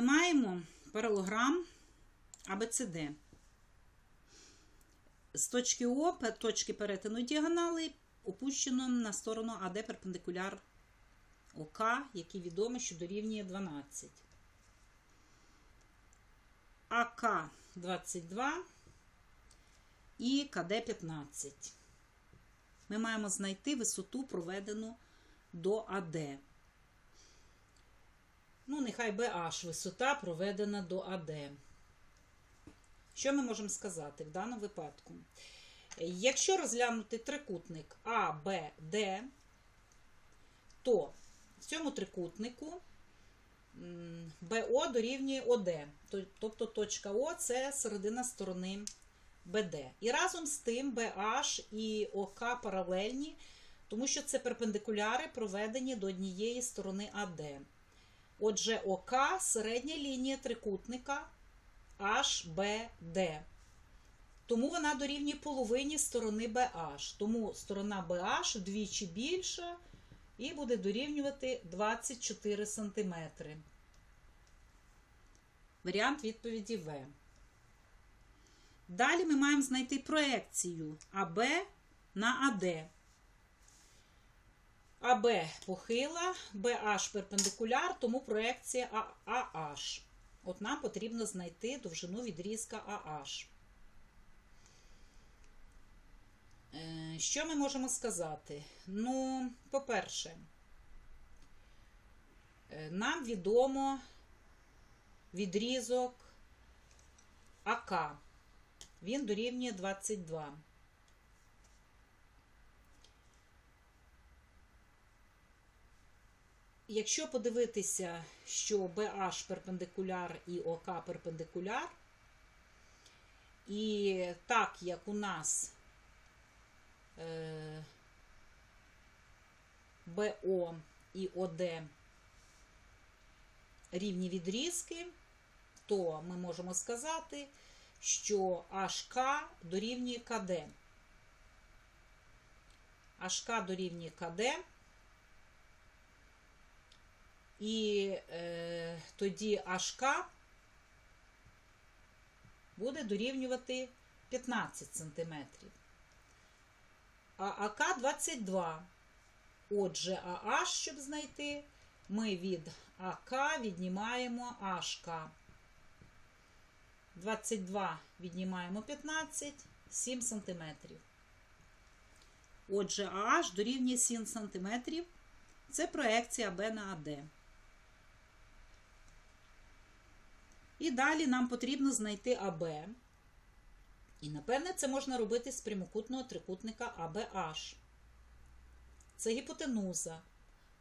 ми маємо паралограм АБЦД. З точки О, точки перетину діагонали, опущено на сторону АД перпендикуляр ОК, який відомий, що дорівнює 12. АК 22 і КД 15. Ми маємо знайти висоту, проведену до АД. Ну, нехай BH висота проведена до АД. Що ми можемо сказати в даному випадку? Якщо розглянути трикутник ABD, то в цьому трикутнику БО дорівнює ОД. Тобто точка О це середина сторони БД. І разом з тим BH і ОК паралельні, тому що це перпендикуляри, проведені до однієї сторони АД. Отже, ОК середня лінія трикутника HBD. Тому вона дорівнює половині сторони BH. Тому сторона BH вдвічі більша і буде дорівнювати 24 см. Варіант відповіді В. Далі ми маємо знайти проекцію АБ на АД. АБ похила, BH перпендикуляр, тому проекція AH. От нам потрібно знайти довжину відрізка AH. Що ми можемо сказати? Ну, по-перше, е, нам відомо відрізок АК. Він дорівнює 22. Якщо подивитися, що BH перпендикуляр і ОК перпендикуляр, і так як у нас е, БО і ОД рівні відрізки, то ми можемо сказати, що HK дорівнює КД. HK дорівнює КД. І е, тоді HK буде дорівнювати 15 см. А АК 22. Отже, АH, щоб знайти, ми від АК віднімаємо HK. 22 віднімаємо 15, 7 см. Отже, AH дорівнює 7 см. Це проекція Б на АД. І далі нам потрібно знайти АБ. І, напевне, це можна робити з прямокутного трикутника АБH. Це гіпотенуза.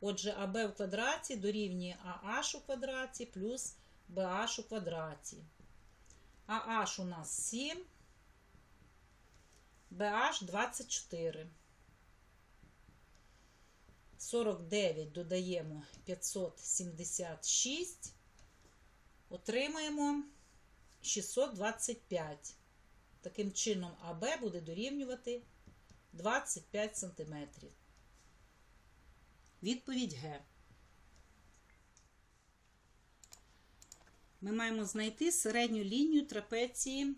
Отже, АБ в квадраті дорівнює АH у квадраті плюс BH у квадраті. АH у нас 7, BH 24. 49 додаємо 576, отримаємо 625. Таким чином, АБ буде дорівнювати 25 см. Відповідь Г. Ми маємо знайти середню лінію трапеції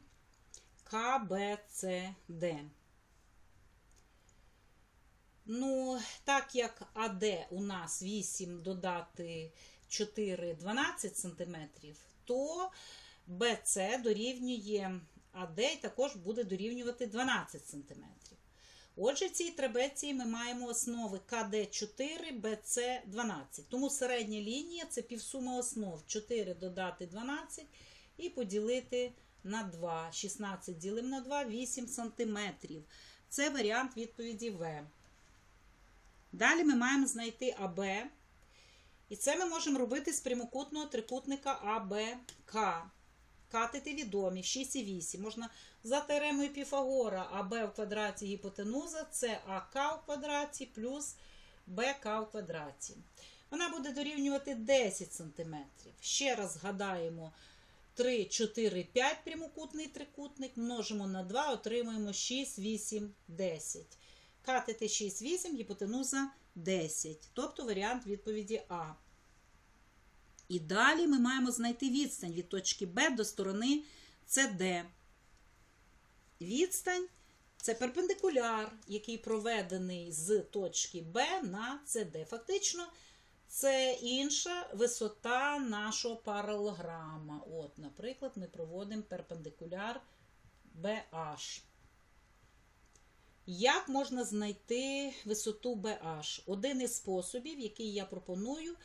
КБЦД. Ну, так як АД у нас 8 додати 4 12 см, то БЦ дорівнює АД і також буде дорівнювати 12 см. Отже, в цій трапеції ми маємо основи КД4, БЦ12. Тому середня лінія це півсума основ 4 додати 12 і поділити на 2. 16 ділимо на 2, 8 см. Це варіант відповіді В. Далі ми маємо знайти АБ. І це ми можемо робити з прямокутного трикутника АБК. Катети відомі 6 і 8. Можна за теоремою Піфагора АБ в квадраті гіпотенуза це АК в квадраті плюс БК в квадраті. Вона буде дорівнювати 10 см. Ще раз згадаємо 3, 4, 5 прямокутний трикутник, множимо на 2, отримуємо 6, 8, 10. Катети 6, 8, гіпотенуза 10. Тобто варіант відповіді А. І далі ми маємо знайти відстань від точки Б до сторони CD. Відстань це перпендикуляр, який проведений з точки Б на CD. Фактично, це інша висота нашого паралограма. От, наприклад, ми проводимо перпендикуляр BH. Як можна знайти висоту BH? Один із способів, який я пропоную,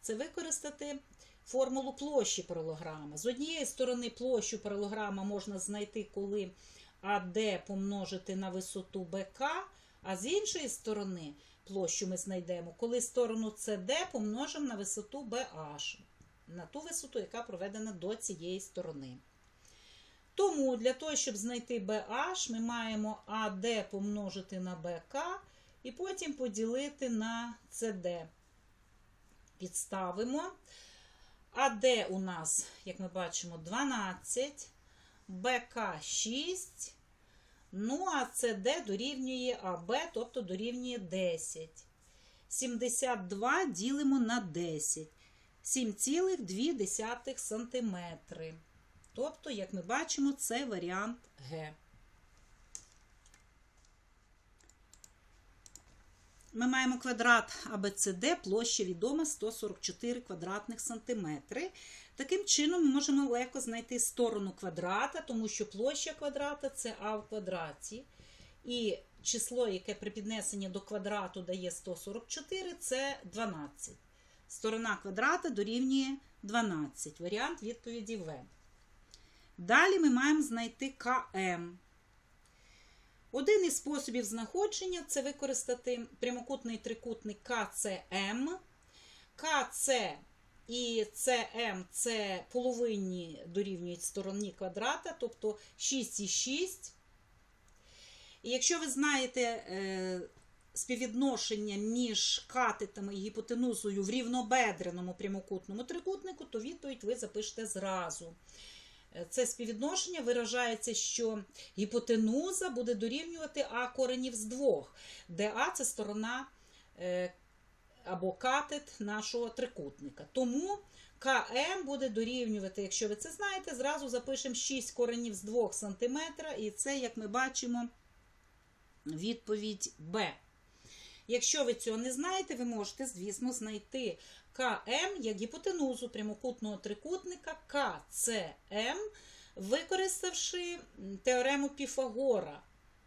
це використати формулу площі паралограма. З однієї сторони, площу паралограма можна знайти, коли АД помножити на висоту БК, а з іншої сторони, площу ми знайдемо, коли сторону CD помножимо на висоту BH, на ту висоту, яка проведена до цієї сторони. Тому для того, щоб знайти BH, ми маємо AD помножити на BK і потім поділити на CD. Підставимо. АД у нас, як ми бачимо, 12, БК 6. Ну, а СД дорівнює АБ, тобто дорівнює 10. 72 ділимо на 10. 7,2 см. Тобто, як ми бачимо, це варіант Г. Ми маємо квадрат АБЦД, площа відома 144 квадратних сантиметри. Таким чином, ми можемо легко знайти сторону квадрата, тому що площа квадрата це А в квадраті. І число, яке при піднесенні до квадрату дає 144, це 12. Сторона квадрата дорівнює 12. Варіант відповіді В. Далі ми маємо знайти КМ. Один із способів знаходження це використати прямокутний трикутник КЦМ. КЦ і ЦМ це половинні дорівнюють стороні квадрата, тобто 6,6. І якщо ви знаєте е, співвідношення між катетами і гіпотенузою в рівнобедреному прямокутному трикутнику, то відповідь ви запишете зразу. Це співвідношення виражається, що гіпотенуза буде дорівнювати А коренів з двох, де А це сторона е, або катет нашого трикутника. Тому КМ буде дорівнювати, якщо ви це знаєте, зразу запишемо 6 коренів з 2 см, і це, як ми бачимо, відповідь Б. Якщо ви цього не знаєте, ви можете, звісно, знайти КМ як гіпотенузу прямокутного трикутника КЦМ, використавши теорему Піфагора.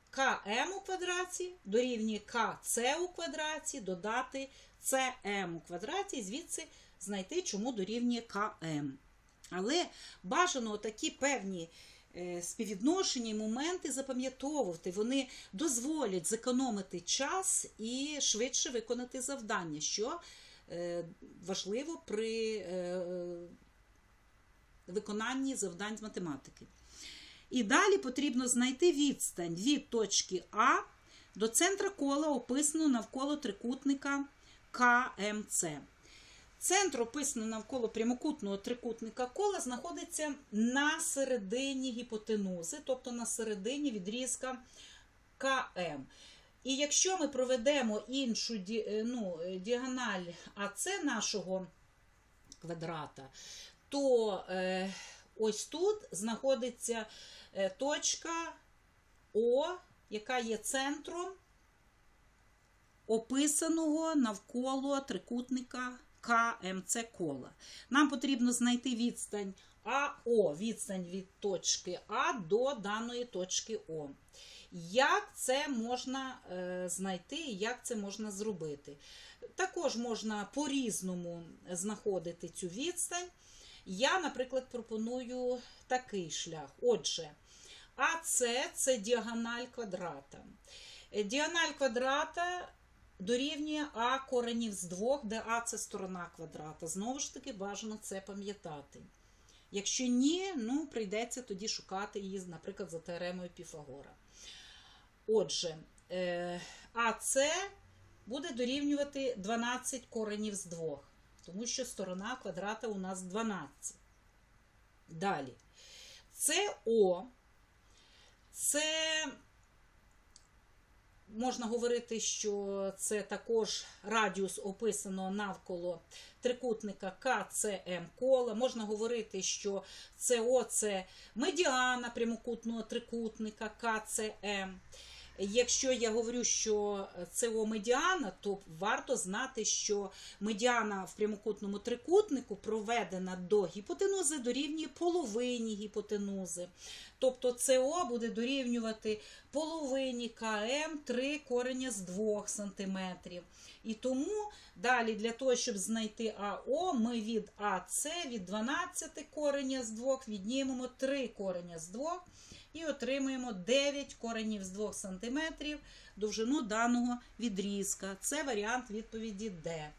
КМ у квадраті дорівнює КЦ у квадраті, додати СМ у квадраті, і звідси знайти, чому дорівнює КМ. Але бажано такі певні співвідношення і моменти запам'ятовувати. Вони дозволять зекономити час і швидше виконати завдання, що важливо при виконанні завдань з математики. І далі потрібно знайти відстань від точки А до центра кола, описаного навколо трикутника КМЦ. Центр, описаний навколо прямокутного трикутника кола, знаходиться на середині гіпотенузи, тобто на середині відрізка КМ. І якщо ми проведемо іншу ну, діагональ АЦ нашого квадрата, то е, ось тут знаходиться е, точка О, яка є центром описаного навколо трикутника КМЦ кола. Нам потрібно знайти відстань АО, відстань від точки А до даної точки О. Як це можна е, знайти і як це можна зробити? Також можна по-різному знаходити цю відстань. Я, наприклад, пропоную такий шлях. Отже, АС це діагональ квадрата. Діагональ квадрата дорівнює А коренів з двох, де А це сторона квадрата. Знову ж таки, бажано це пам'ятати. Якщо ні, ну прийдеться тоді шукати її, наприклад, за теоремою Піфагора. Отже, АС буде дорівнювати 12 коренів з 2, тому що сторона квадрата у нас 12. Далі. СО це можна говорити, що це також радіус описано навколо трикутника КЦМ кола. Можна говорити, що СО це медіана прямокутного трикутника КЦМ. Якщо я говорю, що СО медіана, то варто знати, що медіана в прямокутному трикутнику проведена до гіпотенузи дорівнює половині гіпотенузи. Тобто СО буде дорівнювати половині КМ 3 корення з 2 см. І тому далі для того, щоб знайти АО, ми від АС від 12 кореня з 2 віднімемо 3 кореня з 2 і отримаємо 9 коренів з 2 см довжину даного відрізка. Це варіант відповіді Д.